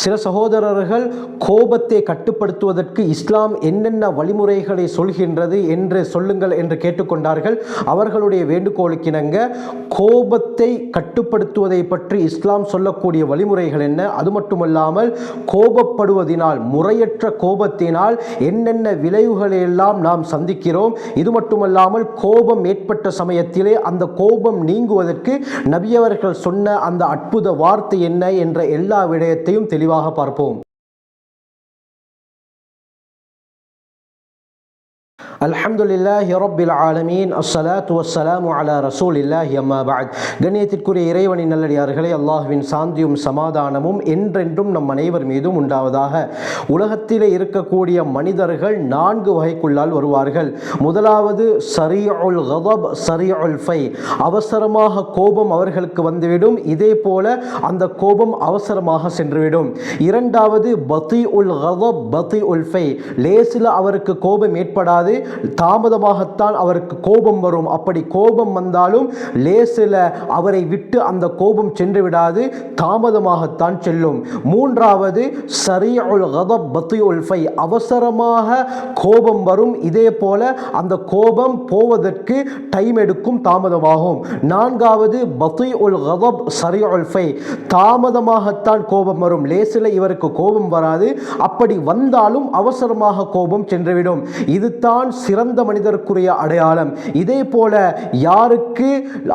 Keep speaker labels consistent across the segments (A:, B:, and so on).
A: சில சகோதரர்கள் கோபத்தை கட்டுப்படுத்துவதற்கு இஸ்லாம் என்னென்ன வழிமுறைகளை சொல்கின்றது என்று சொல்லுங்கள் என்று கேட்டுக்கொண்டார்கள். அவர்களுடைய வேண்டுகோளுக்கிணங்க கோபத்தை கட்டுப்படுத்துவதை பற்றி இஸ்லாம் சொல்லக்கூடிய வழிமுறைகள் என்ன? அது மட்டுமல்லாமல் கோபப்படுவதினால் முறையற்ற கோபத்தினால் என்னென்ன விளைவுகளை எல்லாம் நாம் சந்திக்கிறோம்? இது மட்டுமல்லாமல் கோபம் ஏற்பட்ட சமயத்திலே அந்த கோபம் நீங்குவதற்கு நபியவர்கள் சொன்ன அந்த அற்புத வார்த்தை என்ன? என்ற எல்லா விடயத்தையும் விரிவாக பார்ப்போம். அல்ஹம்துலில்லாஹி ரப்பில் ஆலமீன். அஸ்ஸலாத்து வஸ்ஸலாமு அலா ரசூலில்லாஹி அம்மா பாத் கண்ணியத்திற்குரிய இறைவனின் நல்லடியார்களே அல்லாஹ்வின் சாந்தியும் சமாதானமும் என்றென்றும் நம் அனைவர் மீதும் உண்டாவதாக. உலகத்திலே இருக்கக்கூடிய மனிதர்கள் நான்கு வகைக்குள்ளால் வருவார்கள். முதலாவது சரீஉல் கதப் சரீஉல் ஃபை. அவசரமாக கோபம் அவர்களுக்கு வந்துவிடும். இதே போல அந்த கோபம் அவசரமாக சென்றுவிடும். இரண்டாவது பத்தி உல் கதப் பத்தி உல் ஃபை. லேசில் அவருக்கு கோபம் ஏற்படாது. தாமதமாகத்தான் அவருக்கு கோபம் வரும். அப்படி கோபம் வந்தாலும் லேசில் அவரை விட்டு அந்த கோபம் சென்று விடாது தாமதமாகத்தான் செல்லும். மூன்றாவது சரீஉல் கதப் பத்தி உல்ஃபை அவசரமாக கோபம் வரும். இதே போல அந்த கோபம் போவதற்கு டைம் எடுக்கும் தாமதமாகும். நான்காவது பத்தி உல் கதப் சரி தாமதமாகத்தான் கோபம் வரும். லேசில் இவருக்கு கோபம் வராது. அப்படி வந்தாலும் அவசரமாக கோபம் சென்றுவிடும். இதுதான் சிறந்த மனிதருக்குரிய அடையாளம். இதே போல யாருக்கு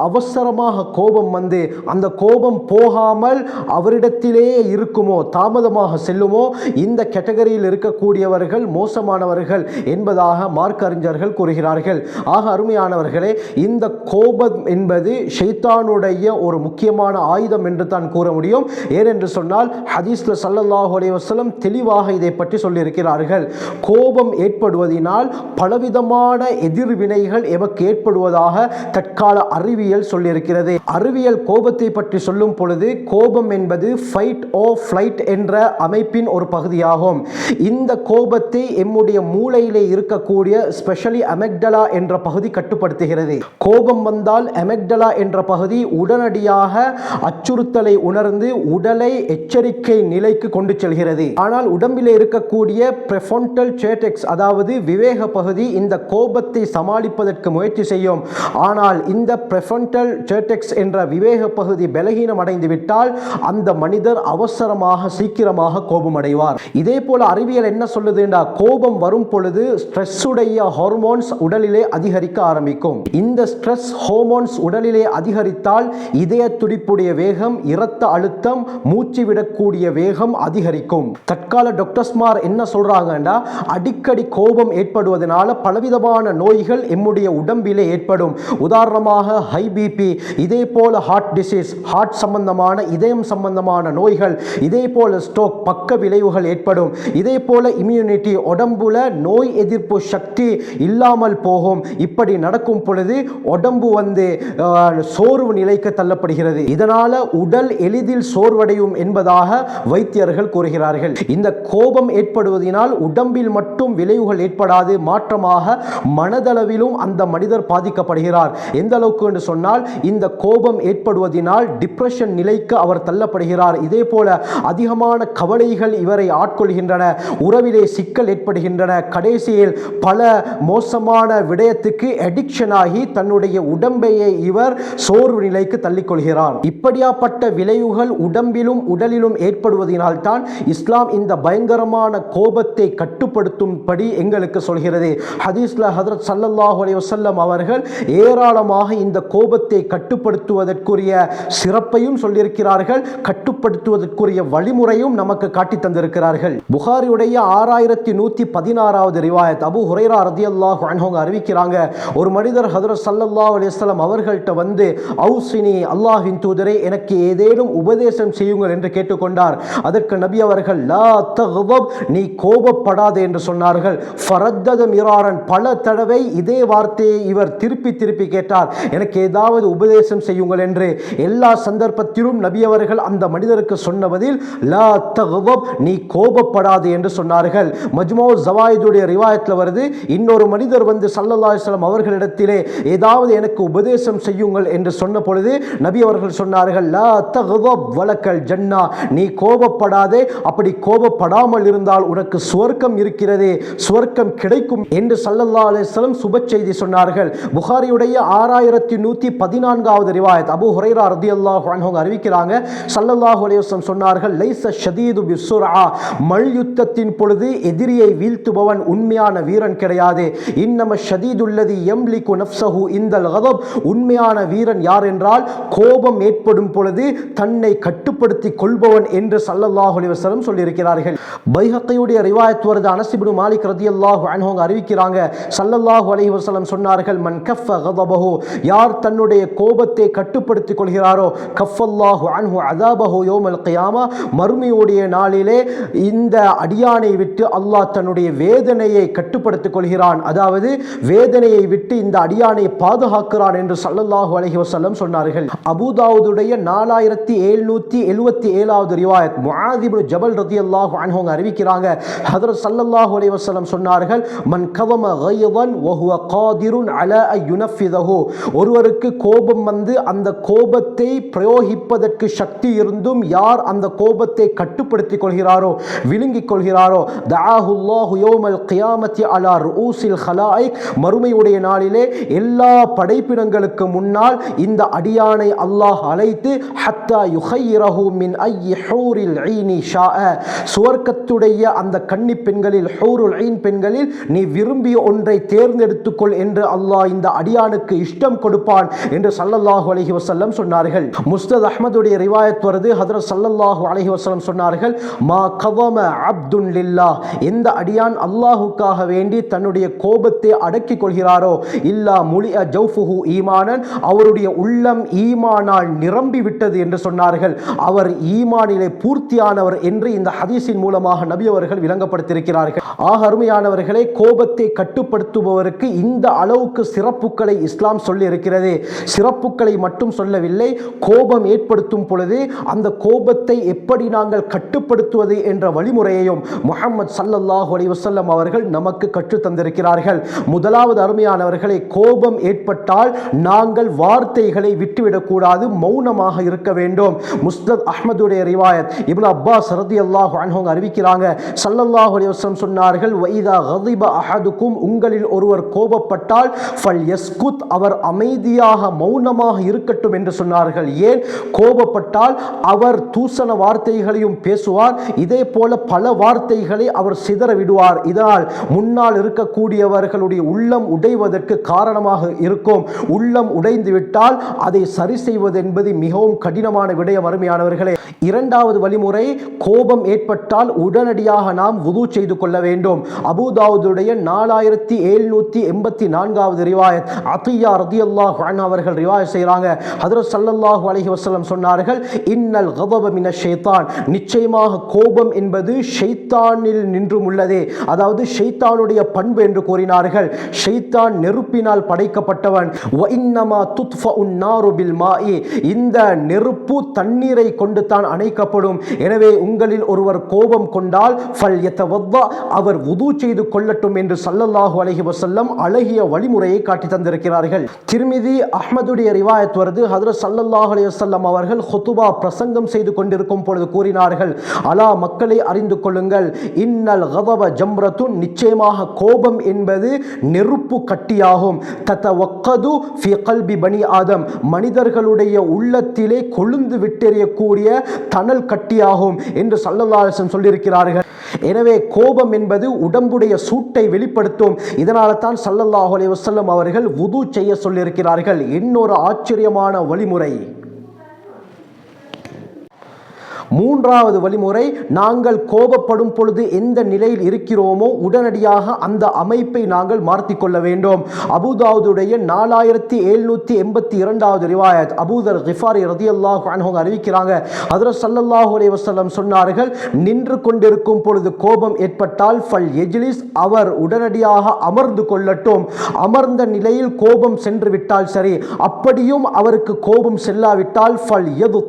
A: அவசரமாக கோபம் வந்து அந்த கோபம் போகாமல் அவரிடத்திலேயே இருக்குமோ தாமதமாக செல்லுமோ இந்த கேட்டகரியில் இருக்கக்கூடியவர்கள் மோசமானவர்கள் என்பதாக மார்க் அறிஞர்கள் கூறுகிறார்கள். ஆக அருமையானவர்களே இந்த கோபம் என்பது ஷைத்தானுடைய ஒரு முக்கியமான ஆயுதம் என்று தான் கூற முடியும். ஏனென்று சொன்னால் ஹதீஸ்ல சல்லல்லாஹு அலைவசலம் தெளிவாக இதை பற்றி சொல்லியிருக்கிறார்கள். கோபம் ஏற்படுவதினால் பலவிதமான எதிர்வினைகள் எமக்கு ஏற்படுவதாக தற்கால அறிவியல் சொல்லியிருக்கிறது. அறிவியல் கோபத்தை பற்றி சொல்லும் பொழுது கோபம் என்பது ஃபைட் ஓ ஃப்ளைட் என்ற அமைப்பின் ஒரு பகுதியாகும். இந்த கோபத்தை எம்முடைய மூளையிலே இருக்கக்கூடிய ஸ்பெஷலி அமெக்டலா என்ற பகுதி கட்டுப்படுத்துகிறது. கோபம் வந்தால் அமெக்டலா என்ற பகுதி உடனடியாக அச்சுறுத்தலை உணர்ந்து உடலை எச்சரிக்கை நிலைக்கு கொண்டு செல்கிறது. ஆனால் உடம்பிலே இருக்கக்கூடிய பிரஃபோன்டல் சேட்டெக்ஸ் அதாவது விவேக பகுதி இந்த கோபத்தை சமாளிப்பதற்கு முயற்சி செய்யும். ஆனால் இந்த பிரஃபொண்டல் சேர்டெக்ஸ் என்ற விவேக பகுதி பலகீனம் அடைந்து விட்டால் அந்த மனிதர் அவசரமாக சீக்கிரமாக கோபம் அடைவார் இதே போல அறிவியல் என்ன சொல்லுதுண்டா கோபம் வரும் பொழுது ஸ்ட்ரெஸ் உடைய ஹார்மோன்ஸ் உடலிலே அதிகரிக்க ஆரம்பிக்கும். இந்த ஸ்ட்ரெஸ் ஹார்மோன்ஸ் உடலிலே அதிகரித்தால் இதய துடிப்புடைய வேகம் இரத்த அழுத்தம் மூச்சு விடக்கூடிய வேகம் அதிகரிக்கும். தற்கால டாக்டர்ஸ்மார் என்ன சொல்றாங்கன்னா அடிக்கடி கோபம் ஏற்படுவதனால பலவிதமான நோய்கள் எம்முடைய உடம்பிலே ஏற்படும். உதாரணமாக ஹை பிபி இதே போல ஹார்ட் டிசீஸ் ஹார்ட் சம்பந்தமான இதயம் சம்பந்தமான நோய்கள் இதே போல ஸ்ட்ரோக் பக்க விளைவுகள் ஏற்படும். இதே போல இம்யூனிட்டி உடம்புல நோய் எதிர்ப்பு சக்தி இல்லாமல் போகும். இப்படி நடக்கும் பொழுது உடம்பு வந்து சோர்வு நிலைக்கு தள்ளப்படுகிறது. இதனால உடல் எளிதில் சோர்வடையும் என்பதாக வைத்தியர்கள் கூறுகிறார்கள். இந்த கோபம் ஏற்படுவதனால் உடம்பில் மட்டும் விளைவுகள் ஏற்படாது மாற்றம் காரணமாக மனதளவிலும் அந்த மனிதர் பாதிக்கப்படுகிறார். எந்த அளவுக்கு என்று சொன்னால் இந்த கோபம் ஏற்படுவதனால் டிப்ரெஷன் நிலைக்கு அவர் தள்ளப்படுகிறார். இதே போல அதிகமான கவலைகள் இவரை ஆட்கொள்கின்றன. உறவிலே சிக்கல் ஏற்படுகின்றன. கடைசியில் பல மோசமான விடயத்துக்கு அடிக்ஷன் ஆகி தன்னுடைய உடம்பையே இவர் சோர்வு நிலைக்கு தள்ளிக்கொள்கிறார். இப்படியாப்பட்ட விளைவுகள் உடம்பிலும் உடலிலும் ஏற்படுவதனால்தான் இஸ்லாம் இந்த பயங்கரமான கோபத்தை கட்டுப்படுத்தும்படி எங்களுக்கு சொல்கிறது. ஹதீஸ்ல ஹதரத் சல்லல்லாஹு அலி வசல்லம் அவர்கள் ஏராளமாக இந்த கோபத்தை கட்டுப்படுத்துவதற்குரிய சிறப்பையும் சொல்லியிருக்கிறார்கள் கட்டுப்படுத்துவதற்குரிய வழிமுறையும் நமக்கு காட்டி தந்திருக்கிறார்கள். புகாரியுடைய ஆறாயிரத்தி நூற்றி பதினாறாவது ரிவாயத். அபு ஹுரேரா ரதி ரதியல்லாஹு அன்ஹுங்க அறிவிக்கிறாங்க ஒரு மனிதர் ஹதரத் ஸல்லல்லாஹு அலைஹி வஸல்லம் அவர்கள்ட்ட வந்து அவுசினி அல்லாஹின் தூதரே எனக்கு ஏதேனும் உபதேசம் செய்யுங்கள் என்று கேட்டுக்கொண்டார். அதற்கு நபி அவர்கள் லா தக்தப் நீ கோபப்படாதே என்று சொன்னார்கள். ஃபரத்தத மிரார கோபக்காரன் பல தடவை இதே வார்த்தையை இவர் திருப்பி திருப்பி கேட்டார். எனக்கு ஏதாவது உபதேசம் செய்யுங்கள் என்று. எல்லா சந்தர்ப்பத்திலும் நபி அவர்கள் அந்த மனிதருக்கு சொன்ன பதில் லா நீ கோபப்படாது என்று சொன்னார்கள். மஜ்மோ ஜவாயிதுடைய ரிவாயத்தில் வருது இன்னொரு மனிதர் வந்து சல்லல்லாஹு அவர்களிடத்திலே ஏதாவது எனக்கு உபதேசம் செய்யுங்கள் என்று சொன்ன பொழுது நபி அவர்கள் சொன்னார்கள் லா தகுவப் வழக்கல் ஜன்னா நீ கோபப்படாதே அப்படி கோபப்படாமல் இருந்தால் உனக்கு சுவர்க்கம் இருக்கிறதே சுவர்க்கம் கிடைக்கும் என்று என்று சல்லல்லா அலிஸ்லம் சுப செய்தி சொன்னார்கள். புகாரியுடைய ஆறாயிரத்தி நூற்றி பதினான்காவது ரிவாயத் அபு ஹுரைரா ரதி அல்லாஹ் அறிவிக்கிறாங்க. சல்லல்லாஹு அலையம் சொன்னார்கள் லைச ஷதீது பிசுரா மல்யுத்தத்தின் பொழுது எதிரியை வீழ்த்துபவன் உண்மையான வீரன் கிடையாது. இன்னம ஷதீதுல்லதி எம்லிக்கு நப்சஹு இந்தல் கதப். உண்மையான வீரன் யார் என்றால் கோபம் ஏற்படும் பொழுது தன்னை கட்டுப்படுத்தி கொள்பவன் என்று சல்லல்லாஹு அலிவசலம் சொல்லியிருக்கிறார்கள். பைஹக்கையுடைய ரிவாயத் வருது அனசிபுடு மாலிக் ரதி ரதியல்லாஹு அறிவிக்க அறிவிக்கிறாங்க சல்லல்லாஹு அலைஹி வசலம் சொன்னார்கள் மன் கஃப கதபஹு யார் தன்னுடைய கோபத்தை கட்டுப்படுத்திக் கொள்கிறாரோ கஃபல்லாஹு அன்ஹு அதாபஹு யோமல் கியாமா மறுமையுடைய நாளிலே இந்த அடியானை விட்டு அல்லாஹ் தன்னுடைய வேதனையை கட்டுப்படுத்திக் கொள்கிறான். அதாவது வேதனையை விட்டு இந்த அடியானை பாதுகாக்கிறான் என்று சல்லல்லாஹு அலஹி வஸல்லம் சொன்னார்கள். அபூதாவுதுடைய நாலாயிரத்தி எழுநூத்தி எழுபத்தி ஏழாவது ரிவாயத் முஹாதிபு ஜபல் ரதி அல்லாஹு அன்ஹோங்க அறிவிக்கிறாங்க. ஹதரத் சல்லல்லாஹு அலைஹி வஸல்லம் சொன்னார்கள் மன் கவம கையவன் வஹுவ காதிருன் அல யுனஃபிதஹு. ஒருவருக்கு கோபம் வந்து அந்த கோபத்தை பிரயோகிப்பதற்கு சக்தி இருந்தும் யார் அந்த கோபத்தை கட்டுப்படுத்திக் கொள்கிறாரோ விழுங்கிக் கொள்கிறாரோ தஆஹுல்லாஹு யௌமல் கியாமத்தி அலா ரூசில் ஹலாயிக். மறுமையுடைய நாளிலே எல்லா படைப்பிடங்களுக்கு முன்னால் இந்த அடியானை அல்லாஹ் அழைத்து ஹத்தா யுஹைரஹு மின் ஐயி ஹூரில் ஐனி ஷாஅ. சுவர்க்கத்துடைய அந்த கன்னி பெண்களில் ஹூருல் ஐன் பெண்களில் நீ விரும்பிய ஒன்றை தேர்ந்தெடுத்துக்கொள் என்று அல்லாஹ் இந்த அடியானுக்கு இஷ்டம் கொடுப்பான் என்று சல்லல்லாஹு அலஹி வசல்லம் சொன்னார்கள். முஸ்தத் அஹமதுடைய ரிவாயத் வருது. ஹதரத் சல்லல்லாஹு அலஹி வசல்லம் சொன்னார்கள் மா கவம அப்துன் லில்லா எந்த அடியான் அல்லாஹுக்காக வேண்டி தன்னுடைய கோபத்தை அடக்கிக் கொள்கிறாரோ இல்லா முலி ஜௌஃபுஹு ஈமானன். அவருடைய உள்ளம் ஈமானால் நிரம்பி விட்டது என்று சொன்னார்கள். அவர் ஈமானிலே பூர்த்தியானவர் என்று இந்த ஹதீஸின் மூலமாக நபி அவர்கள் விளங்கப்படுத்தியிருக்கிறார்கள். ஆக அருமையானவர்களை கோபத்தை கட்டுப்படுத்துபவருக்கு இந்த அளவுக்கு சிறப்புகளை இஸ்லாம் சொல்லி இருக்கிறது சிறப்புகளை மட்டும் சொல்லவில்லை கோபம் ஏற்படுத்தும் பொழுது அந்த கோபத்தை எப்படி நாங்கள் கட்டுப்படுத்துவது என்ற வழிமுறையையும் முகமது சல்லல்லாஹு அலி வசல்லம் அவர்கள் நமக்கு கற்றுத்தந்திருக்கிறார்கள் முதலாவது அருமையானவர்களை கோபம் ஏற்பட்டால் நாங்கள் வார்த்தைகளை விட்டுவிடக்கூடாது மௌனமாக இருக்க வேண்டும். முஸ்தத் அஹமதுடைய ரிவாயத் இப்னு அப்பாஸ் ரதியல்லாஹு அல்லாஹ் அறிவிக்கிறாங்க. சல்லல்லாஹு அலி வஸல்லம் சொன்னார்கள் வைதா கதிப அஹதுக்கும் உங்களில் ஒருவர் கோபப்பட்டால் ஃபல் யஸ்குத் அவர் அமைதியாக மௌனமாக இருக்கட்டும் என்று சொன்னார்கள். ஏன்? கோபப்பட்டால் அவர் தூசண வார்த்தைகளையும் பேசுவார். இதே போல பல வார்த்தைகளை அவர் சிதற விடுவார் இதனால் முன்னால் இருக்கக்கூடியவர்களுடைய உள்ளம் உடைவதற்கு காரணமாக இருக்கும். உள்ளம் உடைந்து விட்டால் அதை சரி செய்வது என்பது மிகவும் கடினமான விடயம் அருமையானவர்களே. இரண்டாவது வழிமுறை கோபம் ஏற்பட்டால் உடனடியாக நாம் உது செய்து கொள்ள வேண்டும். அபுதாவுதுடைய நாலாயிரத்தி எழுநூற்றி எண்பத்தி நான்காவது ரிவாயத். அத்தியா ரதி அல்லாஹ் அவர்கள் ரிவாயத் செய்கிறாங்க. ஹதரத் ஸல்லல்லாஹு அலஹி வசலம் சொன்னார்கள் இன்னல் கதபம் இன ஷைத்தான். நிச்சயமாக கோபம் என்பது ஷைத்தானில் நின்றும் உள்ளதே. அதாவது ஷைத்தானுடைய பண்பு என்று கூறினார்கள். ஷைத்தான் நெருப்பினால் படைக்கப்பட்டவன். இந்த நெருப்பு தண்ணீரை கொண்டு தான் அணைக்கப்படும். எனவே உங்களில் ஒருவர் கோபம் கொண்டால் ஃபல் அவர் உது செய்து கொள்ளட்டும் என்று சல்லல்லாஹு அலஹி வசல்லம் அழகிய வழிமுறையை காட்டி தந்திருக்கிறார்கள். திருமிதி அஹ்மதுடைய ரிவாயத் வருது. ஹதரத் சல்லல்லாஹு அலி வசல்லம் அவர்கள் ஹுதுபா பிரசங்கம் செய்து கொண்டிருக்கும் பொழுது கூறினார்கள் அலா மக்களை அறிந்து கொள்ளுங்கள். இன்னல் கதப ஜம்ரத்துன். நிச்சயமாக கோபம் என்பது நெருப்பு கட்டியாகும். தத்தவக்கது ஃபி கல்பி பனி ஆதம். மனிதர்களுடைய உள்ளத்திலே கொழுந்து விட்டெறியக்கூடிய தணல் கட்டியாகும் என்று சல்லல்லாஹம் சொல்லியிருக்கிறார்கள். எனவே கோபம் என்பது உடம்புடைய சூட்டை வெளிப்படுத்தும். இதனால தான் சல்லல்லாஹு அலைஹி அவர்கள் உது செய்ய சொல்லியிருக்கிறார்கள். இன்னொரு ஆச்சரியமான வழிமுறை. மூன்றாவது வழிமுறை நாங்கள் கோபப்படும் பொழுது எந்த நிலையில் இருக்கிறோமோ உடனடியாக அந்த அமைப்பை நாங்கள் மாற்றிக்கொள்ள வேண்டும். அபுதாவுடைய நாலாயிரத்தி எழுநூத்தி எண்பத்தி இரண்டாவது ரிவாயத். அபூதர் ரிஃபாரி ரதி அல்லாஹ் அறிவிக்கிறாங்க. அதில் சல்லல்லாஹு அலைஹி வசல்லம் சொன்னார்கள் நின்று கொண்டிருக்கும் பொழுது கோபம் ஏற்பட்டால் ஃபல் எஜ்லிஸ் அவர் உடனடியாக அமர்ந்து கொள்ளட்டும். அமர்ந்த நிலையில் கோபம் சென்று விட்டால் சரி. அப்படியும் அவருக்கு கோபம் செல்லாவிட்டால் ஃபல் எது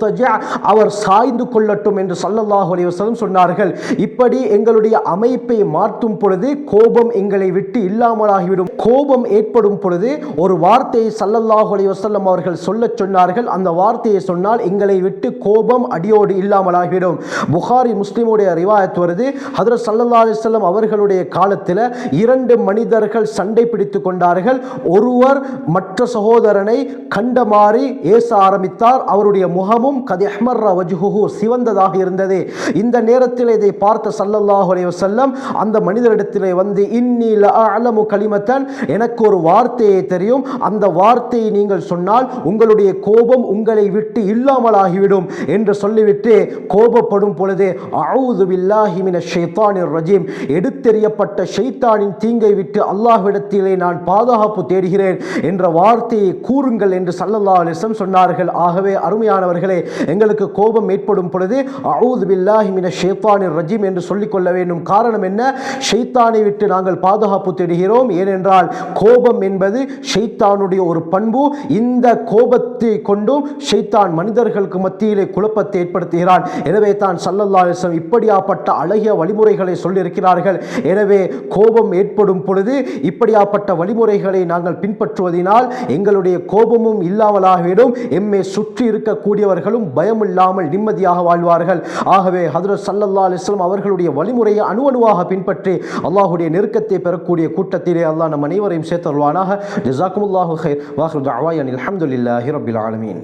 A: அவர் சாய்ந்து கொள்ள கொள்ளட்டும் என்று சல்லல்லாஹு அலைஹி சொன்னார்கள். இப்படி எங்களுடைய அமைப்பை மாற்றும் பொழுது கோபம் எங்களை விட்டு இல்லாமலாகிவிடும். கோபம் ஏற்படும் பொழுது ஒரு வார்த்தையை சல்லல்லாஹு அலைவசல்லம் அவர்கள் சொல்ல சொன்னார்கள். அந்த வார்த்தையை சொன்னால் எங்களை விட்டு கோபம் அடியோடு இல்லாமலாகிவிடும். புகாரி முஸ்லீமுடைய ரிவாயத் வருது. ஹதரத் சல்லல்லா அலிஸ்லம் அவர்களுடைய காலத்தில் இரண்டு மனிதர்கள் சண்டை பிடித்து கொண்டார்கள். ஒருவர் மற்ற சகோதரனை கண்டமாறி ஏச ஆரம்பித்தார். அவருடைய முகமும் கதை அஹ்மர் வஜ்ஹுஹு உகந்ததாக இருந்தது. இந்த நேரத்தில் இதை பார்த்த சல்லல்லாஹு அலைஹி வஸல்லம் அந்த மனிதரிடத்திலே வந்து இன்னி அலமு களிமத்தன் எனக்கு ஒரு வார்த்தையை தெரியும். அந்த வார்த்தையை நீங்கள் சொன்னால் உங்களுடைய கோபம் உங்களை விட்டு இல்லாமலாகிவிடும் என்று சொல்லிவிட்டு கோபப்படும் பொழுது அவுது பில்லாஹி மினஷ் ரஜீம் எடுத்தெறியப்பட்ட ஷைத்தானின் தீங்கை விட்டு அல்லாஹ்விடத்திலே நான் பாதுகாப்பு தேடுகிறேன் என்ற வார்த்தையை கூறுங்கள் என்று சல்லல்லா அலைஹி சொன்னார்கள். ஆகவே அருமையானவர்களே எங்களுக்கு கோபம் ஏற்படும் பொழுது அவுது பில்லாஹி மின ஷேத்தானின் ரஜீம் என்று சொல்லிக்கொள்ள வேண்டும். காரணம் என்ன? ஷைத்தானை விட்டு நாங்கள் பாதுகாப்பு தேடுகிறோம். ஏனென்றால் கோபம் என்பது ஷைத்தானுடைய ஒரு பண்பு. இந்த கோபத்தை கொண்டும் ஷைத்தான் மனிதர்களுக்கு மத்தியிலே குழப்பத்தை ஏற்படுத்துகிறான். எனவே தான் சல்லல்லா அலிஸ்லம் இப்படியாப்பட்ட அழகிய வழிமுறைகளை சொல்லியிருக்கிறார்கள். எனவே கோபம் ஏற்படும் பொழுது இப்படியாப்பட்ட வழிமுறைகளை நாங்கள் பின்பற்றுவதனால் எங்களுடைய கோபமும் இல்லாமலாகிவிடும். எம்மை சுற்றி இருக்கக்கூடியவர்களும் பயமில்லாமல் நிம்மதியாக வாழ்வார்கள். ஆகவே ஹதரத் சல்லல்லா அலிஸ்லாம் அவர்களுடைய வழிமுறையை அணு அணுவாக பின்பற்றி அல்லாஹுடைய நெருக்கத்தை பெறக்கூடிய கூட்டத்திலே அல்லாஹ் நம் அனைவரையும் சேர்த்தருவானாக ஜிசாக்குமுல்லாஹு ஹைர் வாஹர் அவாயன் அலமதுல்லாஹி ரபில் ஆலமீன்.